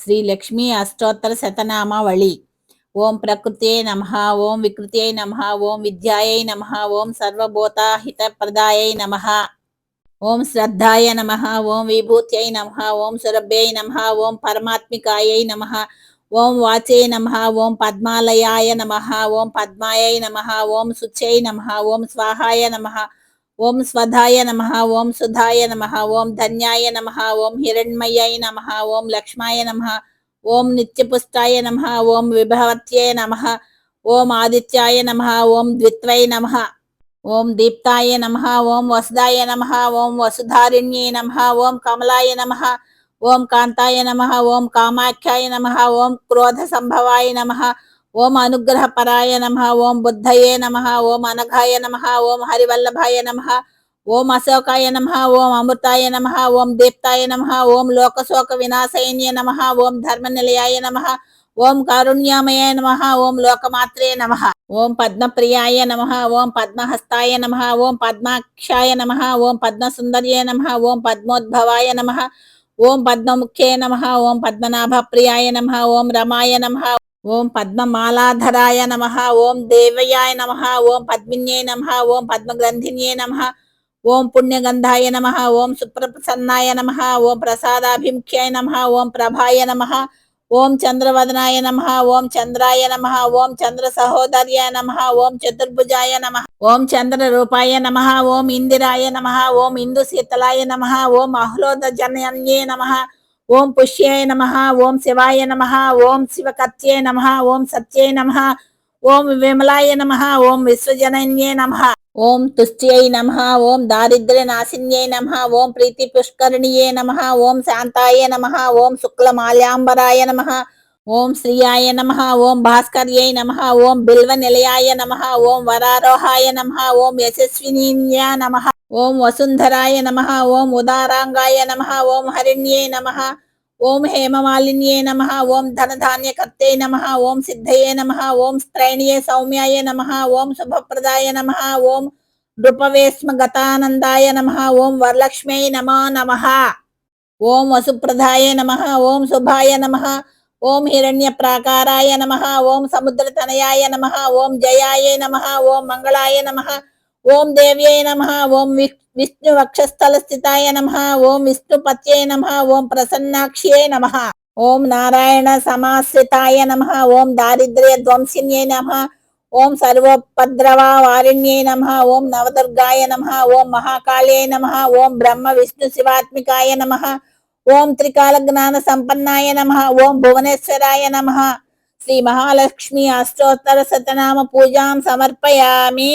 శ్రీ లక్ష్మీ అష్టోత్తర శతనామావళి ఓం ప్రకృతే నమ ఓం వికృతే నమ ఓం విద్యాయై నమ ఓం సర్వభూతాహితప్రదాయై నమ ఓం శ్రద్ధాయ నమ ఓం విభూత్యై నమ ఓం సురభ్యై నమ ఓం పరమాత్మికాయై నమ ఓం వాచే నమ ఓం పద్మాలయాయ నమ ఓం పద్మాయై నమ ఓం శుచై నమ ఓం స్వాహాయ నమ ఓం స్వధాయ నమ ఓం సుధాయ నమ ఓం ధన్యాయ నమ ఓం హిరణ్మయ్యాయ నమ ఓం లక్ష్మాయ నమ ఓం నిత్యపుష్టాయ నమ ఓం విభవత్యే నమ ఓం ఆదిత్యాయ నమ ఓం ద్విత్వై నమ ఓం దీప్తాయ నమ ఓం వసుదాయ నమ ఓం వసుధారిణ్యే నమ ఓం కమలాయ నమ ఓం కాంతాయ నమ ఓం కామాఖ్యాయ నమ ఓం క్రోధ సంభవాయ నమ ఓం అనుగ్రహపరాయ నమ ఓం బుద్ధయే నమ ఓం అనఘాయ నమ ఓం హరివల్లభాయ నమ ఓం అశోకాయ నమ ఓం అమృతాయ నమ ఓం దీప్తాయ నమ ఓం లోకశోక వినాశయన్య నమ ఓం ధర్మనిలయాయ నమ ఓం కారుణ్యామయ నమ ఓం లోకమాత్రే నమ ఓం పద్మప్రియాయ నమ ఓం పద్మహస్తాయ నమ ఓం పద్మాక్షాయ నమ ఓం పద్మసుందర్య నమ ఓం పద్మోద్భవాయ నమ ఓం పద్మముఖ్యే నమ ఓం పద్మనాభప్రియాయ నమ ఓం రమాయ నమ ఓం పద్మమాలాధరాయ నమ ఓం దేవయాయ నమ ఓం పద్మిన్యే నమ ఓం పద్మగ్రంథిన్యే నమ ఓం పుణ్యగంధాయ నమ ఓం సుప్రసన్నాయ నమ ఓం ప్రసాదాభిముఖ్యాయ నమ ఓం ప్రభాయ నమ ఓం చంద్రవదనాయ నమ ఓం చంద్రాయ నమ ఓం చంద్ర సహోదర్యాయ నమ ఓం చతుర్భుజాయ నమ ఓం చంద్ర రూపాయ నమ ఓం ఇందిరాయ నమ ఓం ఇందు శీతలాయ నమ ఓం ఆహ్లోద జనన్యే నమ ఓం పుష్యాయ నమ ఓం శివాయ నమ ఓం శివకత్యే నమ ఓం సత్యే నమ ఓం విమలాయ నమ ఓం విశ్వజనన్యే నమ ఓం తుష్ట్యై నమ ఓం దారిద్ర్య నాశిన్యై నమ ఓం ప్రీతి పుష్కరిణియే నమ ఓం శాంతాయ నమ ఓం శుక్లమాల్యాంబరాయ నమ ఓం శ్రీయాయ నమ ఓం భాస్కర్యై నమ ఓం బిల్వ నిలయాయ నమ ఓం వరారోహాయ నమ ఓం యశస్వినీన్యా నమ ఓం వసుంధరాయ నమ ఓం ఉదారాంగాయ నమ ఓం హరిణ్యే నమ ఓం హేమమాలిన్యే నమ ఓం ధనధాన్యకర్తే నమ ఓం సిద్ధయే నమ ఓం స్త్రైణ్యే సౌమ్యాయ నమ ఓం శుభప్రదాయ నమ ఓం నృపవేశ్మగతానందాయ నమ ఓం వరలక్ష్మ్యై నమో నమ ఓం వసుప్రదాయ నమ ఓం శుభాయ నమ ఓం హిరణ్య ప్రాకారాయ నమ ఓం సముద్ర తనయాయ నమ ఓం జయాయ నమ ఓం మంగళాయ నమ ఓం దేవ్యై నమ ఓం విష్ణు వక్షస్థల స్థితాయ నమ ఓం విష్ణు విష్ణుపత్యై నమ ఓం ప్రసన్నాక్ష్యే నమ ఓం నారాయణ సమాశ్రితాయ నమ ఓం దారిద్ర్య ధ్వంసిన్యై నమ ఓం సర్వోపద్రవా వారిణ్యై నమ ఓం నవదుర్గాయ నమ ఓం మహాకాళ్యై నమ ఓం బ్రహ్మ విష్ణు శివాత్మికాయ నమ ఓం త్రికాల జ్ఞాన సంపన్నాయ నమ ఓం భువనేశ్వరాయ నమ. శ్రీ మహాలక్ష్మి అష్టోత్తర శతనామ పూజాం సమర్పయామి.